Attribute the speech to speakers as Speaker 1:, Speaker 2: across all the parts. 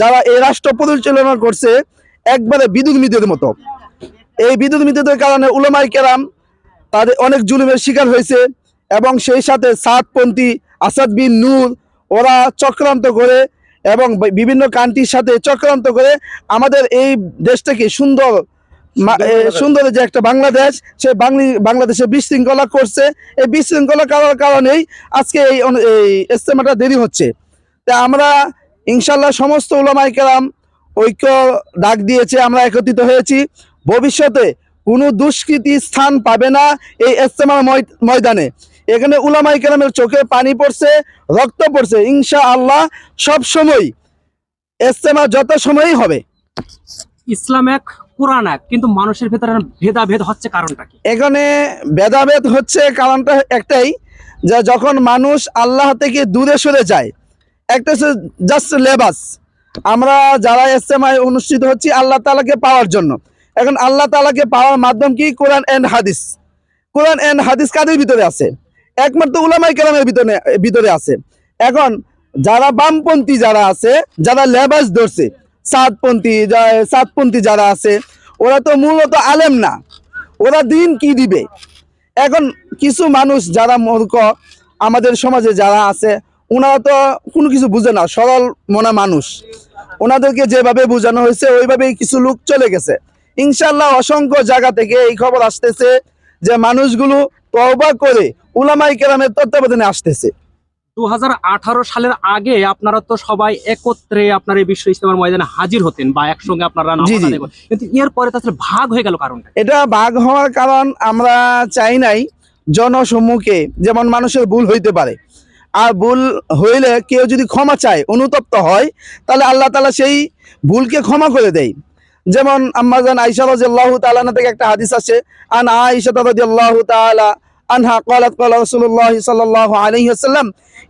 Speaker 1: যারা এই রাষ্ট্র পরিচালনা করছে একবারে বিদ্যুৎ মিদের মতো। এই বিদ্যুৎ মিদের কারণে উলামাই কেরাম তাদের অনেক জুলুমের শিকার হয়েছে এবং সেই সাথে সাতপন্থী আসাদ বিন নূর ওরা চক্রান্ত করে এবং বিভিন্ন কান্ট্রির সাথে চক্রান্ত করে আমাদের এই দেশটাকে সুন্দর সুন্দর যে একটা বাংলাদেশ সে বাংলি বাংলাদেশে বিশৃঙ্খলা করছে। এই বিশৃঙ্খলা করার কারণেই আজকে এই এই ইস্তেমাটা দেরি হচ্ছে। তা আমরা ইনশাল্লাহ সমস্ত ওলামাই কেরাম ঐক্য ডাক দিয়েছে আমরা একত্রিত হয়েছি। ভবিষ্যতে কোনো দুষ্কৃতি স্থান পাবে না এই ইস্তেমার ময়- ময়দানে। এখানে উলামাই কেরামের চোখে পানি পড়ছে রক্ত পড়ছে। ইনশা আল্লাহ সব সময় ইস্তেমা যত সময়ই হবে।
Speaker 2: ইসলাম এক কোরআন এক কিন্তু মানুষের ভেতরে ভেদাভেদ হচ্ছে কারণটা কি?
Speaker 1: এখানে ভেদাভেদ হচ্ছে কারণটা একটাই যে যখন মানুষ আল্লাহ থেকে দূরে সরে যায় একটা হচ্ছে জাস্ট লেবাস আমরা যারা এসএমআই অনুষ্ঠিত হচ্ছি, আল্লাহ তালাকে পাওয়ার জন্য। এখন আল্লাহ তালাকে পাওয়ার মাধ্যম কি? কোরআন এন্ড হাদিস। কোরআন এন্ড হাদিস কাদের ভিতরে আছে? একমাত্র উলামাই কেরামের ভিতরে ভিতরে আছে। এখন যারা বামপন্থী যারা আছে, যারা লেবাস ধরছে, সাতপন্থী সাতপন্থী যারা আছে, ওরা তো মূলত আলেম না। ওরা দিন কি দিবে? এখন কিছু মানুষ যারা মূর্খ, আমাদের সমাজে যারা আছে ওনারা তো কোনো কিছু বুঝে না সরল মনা মানুষ। ওনাদেরকে যেভাবে বোঝানো হয়েছে ওইভাবেই কিছু লোক চলে গেছে। ইনশাল্লাহ অসংখ্য জায়গা থেকে এই খবর আসতেছে যে মানুষগুলো তওবা করে উলামাই কেরামের তত্ত্বাবধানে আসতেছে।
Speaker 2: দু সালের আগে আপনারা তো সবাই একত্রে আপনার এই বিশ্ব ইস্তেমার ময়দানে হাজির হতেন বা একসঙ্গে আপনারা। কিন্তু এর পরে তাহলে ভাগ হয়ে গেল কারণটা। কি?
Speaker 1: এটা ভাগ হওয়ার কারণ আমরা চাই নাই জনসম্মুখে যেমন মানুষের ভুল হইতে পারে। আর ভুল হইলে কেউ যদি ক্ষমা চায় অনুতপ্ত হয় তাহলে আল্লাহ তালা সেই ভুলকে ক্ষমা করে দেয় যেমন আম্মাজান আইসা রাদিয়াল্লাহু তাআলা থেকে একটা হাদিস আছে আন আয়েশা রাদিয়াল্লাহু তাআলা আনহা قالت قال رسول الله صلى الله عليه وسلم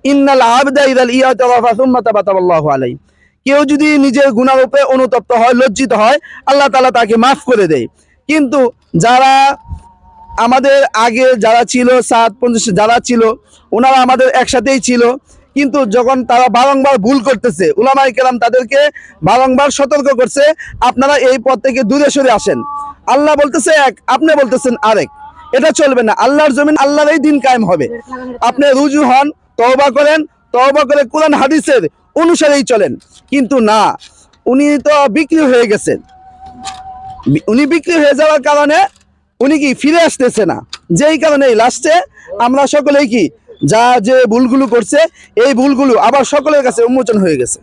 Speaker 1: ان العبد اذا اعترف ثم تاب الله عليه কেউ যদি নিজের গুনার উপরে অনুতপ্ত হয় লজ্জিত হয় আল্লাহ তাআলা তাকে মাফ করে দেয় কিন্তু যারা আমাদের আগে যারা ছিল, সাত, পঞ্চাশ যারা ছিল, ওনারা আমাদের একসাথেই ছিল। কিন্তু যখন তারা বারংবার ভুল করতেছে উলামাই কেরাম তাদেরকে বারংবার সতর্ক করছে, আপনারা এই পথ থেকে দূরে সরে আসেন। আল্লাহ বলতেছে এক, আপনি বলতেছেন আরেক। এটা চলবে না। আল্লাহর জমিন আল্লাহর এই দিন কায়েম হবে। আপনি রুজু হন, তওবা করেন, তওবা করে কোরআন, হাদিসের অনুসারেই চলেন। কিন্তু না, উনি তো বিক্রি হয়ে গেছেন। উনি বিক্রি হয়ে যাওয়ার কারণে উনি কি ফিরে আসতেছে না? যেই কারণে লাস্টে আমরা সকলেই কি যা যে ভুলগুলো করছে এই ভুলগুলো আবার সকলের কাছে উন্মোচন হয়ে গেছে।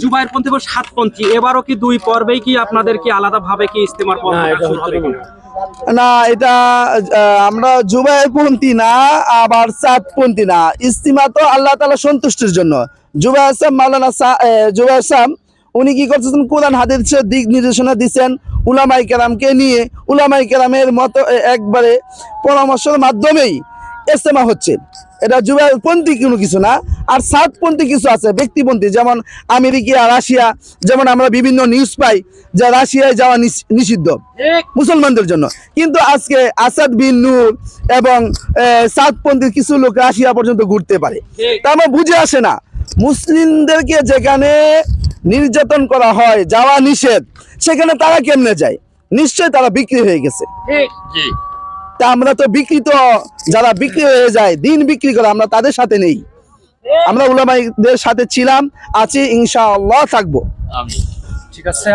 Speaker 2: জুবাইর পন্থী এবং সাতপন্থী এবারও কি দুই পর্বেই কি আপনাদের কি আলাদা ভাবে কি ইস্তেমার পর্ব শুরু
Speaker 1: না। এটা আমরা জুবাইপন্থী না আবার সাতপন্থী না। ইস্তিমা তো আল্লাহ তালা সন্তুষ্টির জন্য। জুবাই আসাম মাওলানা জুবাই আসাম উনি কি করতেছেন কোরআন হাদিসের দিক নির্দেশনা দিচ্ছেন উলামাই কেরামকে নিয়ে। উলামাই কেরামের মতো একবারে পরামর্শের মাধ্যমেই ইস্তেমা হচ্ছে। এটা জুবাইপন্থী কোনো কিছু না আর সাতপন্থী কিছু আছে ব্যক্তিপন্থী। যেমন আমেরিকা রাশিয়া যেমন আমরা বিভিন্ন নিউজ পাই যে রাশিয়ায় যাওয়া নিষিদ্ধ মুসলমানদের জন্য। কিন্তু আজকে আসাদ বিন নূর এবং আহ, সাতপন্থীর কিছু লোক রাশিয়া পর্যন্ত ঘুরতে পারে। তা আমার বুঝে আসে না। মুসলিমদেরকে যেখানে নির্যাতন করা হয় যাওয়া নিষেধ সেখানে তারা কেমনে যায়? নিশ্চয় তারা বিক্রি হয়ে গেছে। তা আমরা তো বিকৃত যারা বিক্রি হয়ে যায় দিন বিক্রি করে আমরা তাদের সাথে নেই। আমরা উলামাইদের সাথে ছিলাম আছি ইনশাআল্লাহ থাকব।
Speaker 2: ঠিক আছে